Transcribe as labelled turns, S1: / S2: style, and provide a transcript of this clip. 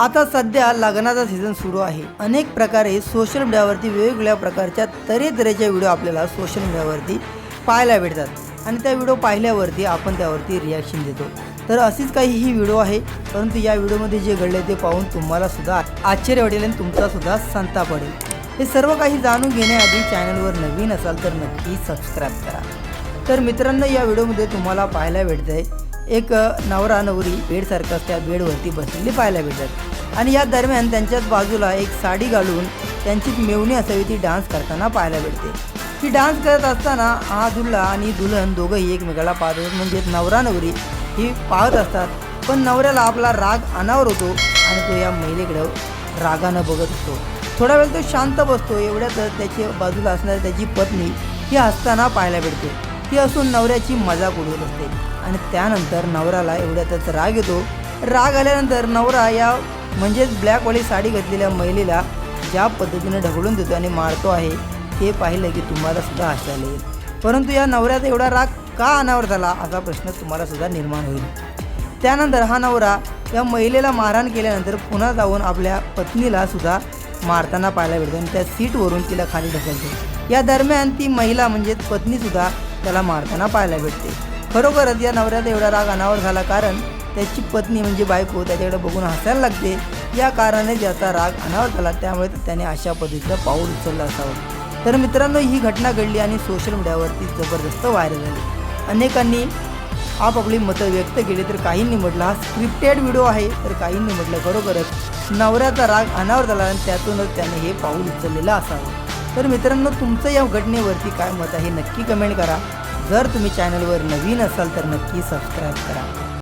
S1: आता सध्या लग्नाचा सीझन सुरू आहे. अनेक प्रकारे सोशल मीडियावरती वेगवेगळ्या प्रकारच्या तऱ्हेतऱ्हेच्या व्हिडिओ आपल्याला सोशल मीडियावरती पाहायला भेटतात. आणि त्या व्हिडिओ पाहिल्यावरती आपण त्यावरती रिॲक्शन देतो. तर अशीच काही ही व्हिडिओ आहे. परंतु या व्हिडिओमध्ये जे घडले ते पाहून तुम्हाला सुद्धा आश्चर्य वाटेल आणि तुमचा सुद्धा संताप पडेल हे सर्व काही जाणून घेण्याआधी चॅनलवर नवीन असाल तर नक्की सबस्क्राईब करा. तर मित्रांनो या व्हिडिओमध्ये तुम्हाला पाहायला भेटत आहे एक नवरा नवरी बेडसारखंच त्या बेडवरती बसलेली पाहायला भेटतात. आणि या दरम्यान त्यांच्याच बाजूला एक साडी घालून त्यांची मेवणी असावी ती डान्स करताना पाहायला भेटते. ती डान्स करत असताना हा दुल्हा आणि दुल्हन दोघंही एकमेकाला पाहत असतात म्हणजे नवरा नवरी ही पाहत असतात. पण नवऱ्याला आपला राग अनावर होतो आणि तो या महिलेकडं रागानं बघत असतो. थोडा वेळ तो शांत बसतो. एवढ्यातच त्याची बाजूला असणारी त्याची पत्नी ही हसताना पाहायला भेटते. ती असून नवऱ्याची मजाक उडवत असते. आणि त्यानंतर नवऱ्याला एवढ्यातच राग येतो. राग आल्यानंतर नवरा या म्हणजेच ब्लॅकवाली साडी घातलेल्या महिलेला ज्या पद्धतीने ढकलून देतो आणि मारतो आहे ते पाहिलं की तुम्हाला सुद्धा हसायला येईल परंतु या नवऱ्याचा एवढा राग का अनावर झाला असा प्रश्न तुम्हाला सुद्धा निर्माण होईल. त्यानंतर हा नवरा या महिलेला मारहाण केल्यानंतर पुन्हा जाऊन आपल्या पत्नीला सुद्धा मारताना पाहायला भेटतो आणि त्या सीटवरून तिला खाली ढकलतो. या दरम्यान ती महिला म्हणजेच पत्नीसुद्धा त्याला मारताना पाहायला भेटते. खरोखरच या नवऱ्याचा एवढा राग अनावर झाला कारण त्याची पत्नी म्हणजे बायको त्याच्याकडे बघून हसायला लागते. या कारणाने ज्याचा राग अनावर झाला त्यामुळे त्याने अशा पद्धतीचं पाऊल उचललं असावं. तर मित्रांनो ही घटना घडली आणि सोशल मीडियावरती जबरदस्त व्हायरल झाली. अनेकांनी आपापली मतं व्यक्त केली तर काहींनी म्हटलं हा स्क्रिप्टेड व्हिडिओ आहे. तर काहींनी म्हटलं खरोखरच नवऱ्याचा राग अनावर झाला आणि त्यातूनच त्याने हे पाऊल उचललेलं असावं. तर मित्रांनो तुमचं या घटनेवरती काय मत आहे नक्की कमेंट करा. जर तुम्ही चॅनलवर नवीन असाल तर नक्की सबस्क्राईब करा.